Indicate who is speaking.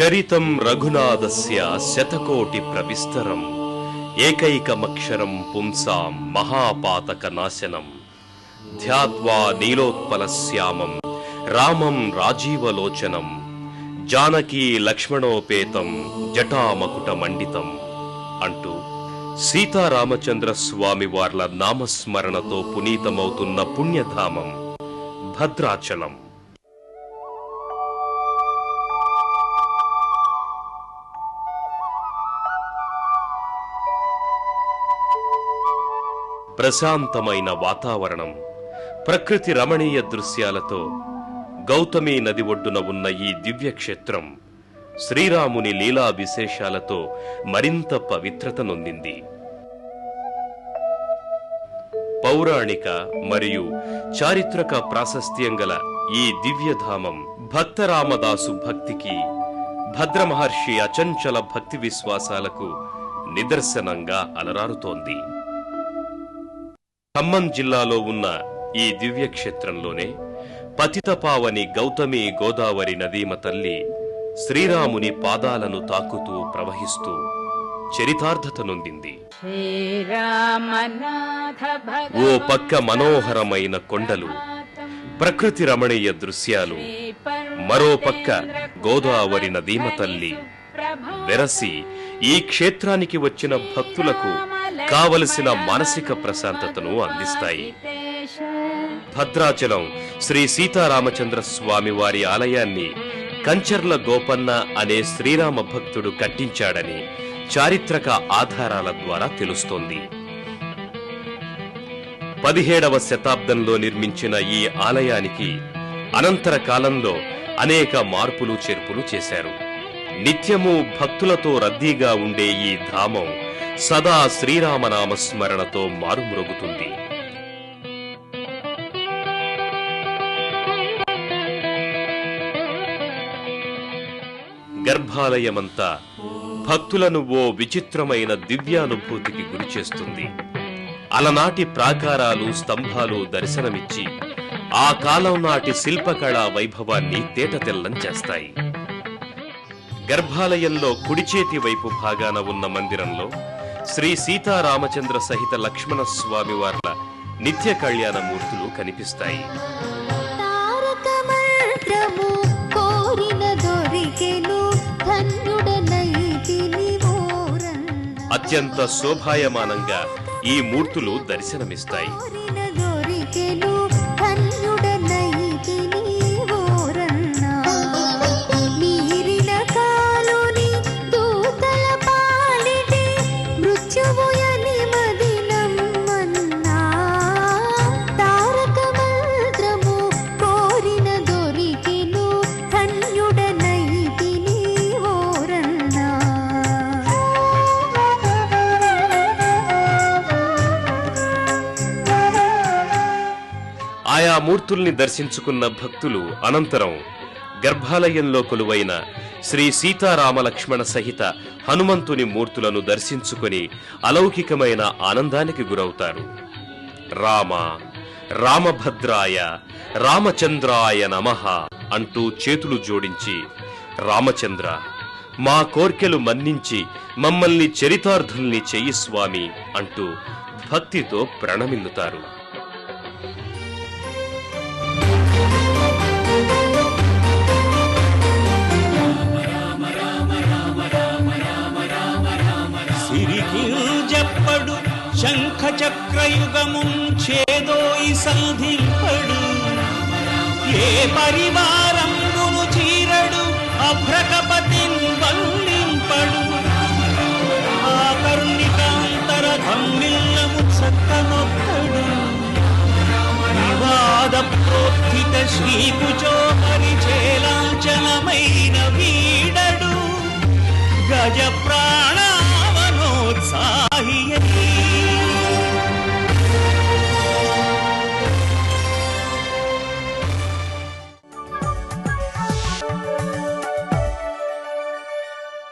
Speaker 1: చరితం రఘునాథస్య శతకోటి ప్రవిస్తరం ఏకైకమక్షరం పుంసాం మహాపాతక నాశనం ధ్యాత్వా నీలోత్పలశ్యామం రామం రాజీవలోచనం జానకీ లక్ష్మణోపేతం జటామకుట మండితం అంటూ సీతారామచంద్ర స్వామి వార్ల నామస్మరణతో పునీతమవుతున్న పుణ్యధామం భద్రాచలం. ప్రశాంతమైన వాతావరణం ప్రకృతి రమణీయ దృశ్యాలతో గౌతమి నది ఒడ్డున ఉన్న ఈ దివ్యక్షేత్రం శ్రీరాముని లీలా విశేషాలతో మరింత పవిత్రత నొందింది. పౌరాణిక మరియు చారిత్రక ప్రాశస్త్యం గల ఈ దివ్యధామం భక్తరామదాసు భక్తికి భద్రమహర్షి అచంచల భక్తి విశ్వాసాలకు నిదర్శనంగా అలరారుతోంది. ఖమ్మం జిల్లాలో ఉన్న ఈ దివ్యక్షేత్రంలోనే పతితపావని గౌతమి గోదావరి నదీమ తల్లి శ్రీరాముని పాదాలను తాకుతూ ప్రవహిస్తూ చరితార్థత నొందింది. ఓ పక్క మనోహరమైన కొండలు ప్రకృతి రమణీయ దృశ్యాలు మరో పక్క గోదావరి నదీమ తల్లి వెరసి ఈ క్షేత్రానికి వచ్చిన భక్తులకు కావలసిన మానసిక ప్రశాంతతను అందిస్తాయి. భద్రాచలం శ్రీ సీతారామచంద్ర స్వామి వారి ఆలయాన్ని కంచర్ల గోపన్న అనే శ్రీరామ భక్తుడు కట్టించాడని చారిత్రక ఆధారాల ద్వారా తెలుస్తోంది. పదిహేడవ శతాబ్దంలో నిర్మించిన ఈ ఆలయానికి అనంతర కాలంలో అనేక మార్పులు చేర్పులు చేశారు. నిత్యము భక్తులతో రద్దీగా ఉండే ఈ ధామం సదా శ్రీరామనామ స్మరణతో మారుమ్రోగుతుంది. గర్భాలయమంతా భక్తులను ఓ విచిత్రమైన దివ్యానుభూతికి గురిచేస్తుంది అలనాటి ప్రాకారాలు స్తంభాలు దర్శనమిచ్చి ఆ కాలం నాటి శిల్పకళా వైభవాన్ని తేటతెల్లం చేస్తాయి. గర్భాలయంలో కుడి చేతి వైపు భాగాన ఉన్న మందిరంలో శ్రీ సీతారామచంద్ర సహిత లక్ష్మణ స్వామి వార్ల నిత్య కళ్యాణ మూర్తులు కనిపిస్తాయి. అత్యంత శోభాయమానంగా ఈ మూర్తులు దర్శనమిస్తాయి. ఆయా మూర్తుల్ని దర్శించుకున్న భక్తులు అనంతరం గర్భాలయంలో కొలువైన శ్రీ సీతారామ లక్ష్మణ సహిత హనుమంతుని మూర్తులను దర్శించుకొని అలౌకికమైన ఆనందానికి గురవుతారు. రామ రామభద్రాయ రామచంద్రాయ నమః అంటూ చేతులు జోడించి రామచంద్ర మా కోర్కెలు మన్నించి మమ్మల్ని చరితార్థుల్ని చెయ్యి స్వామి అంటూ భక్తితో ప్రణమిల్లుతారు.
Speaker 2: సిరికింజప్పడు శంఖ చక్రయుగముం చేదోయి సంధింపడు. ఏ పరివారంబును చీరడు అభ్రకపతిన్ వల్లింపడు ఆకర్ణికాంతర ధమ్మిల్లము చక్కనొక్కడు. వివాద ప్రోత్థిత శ్రీకుచో పరిచేలాంచనమైన వీడడు. గజప్రా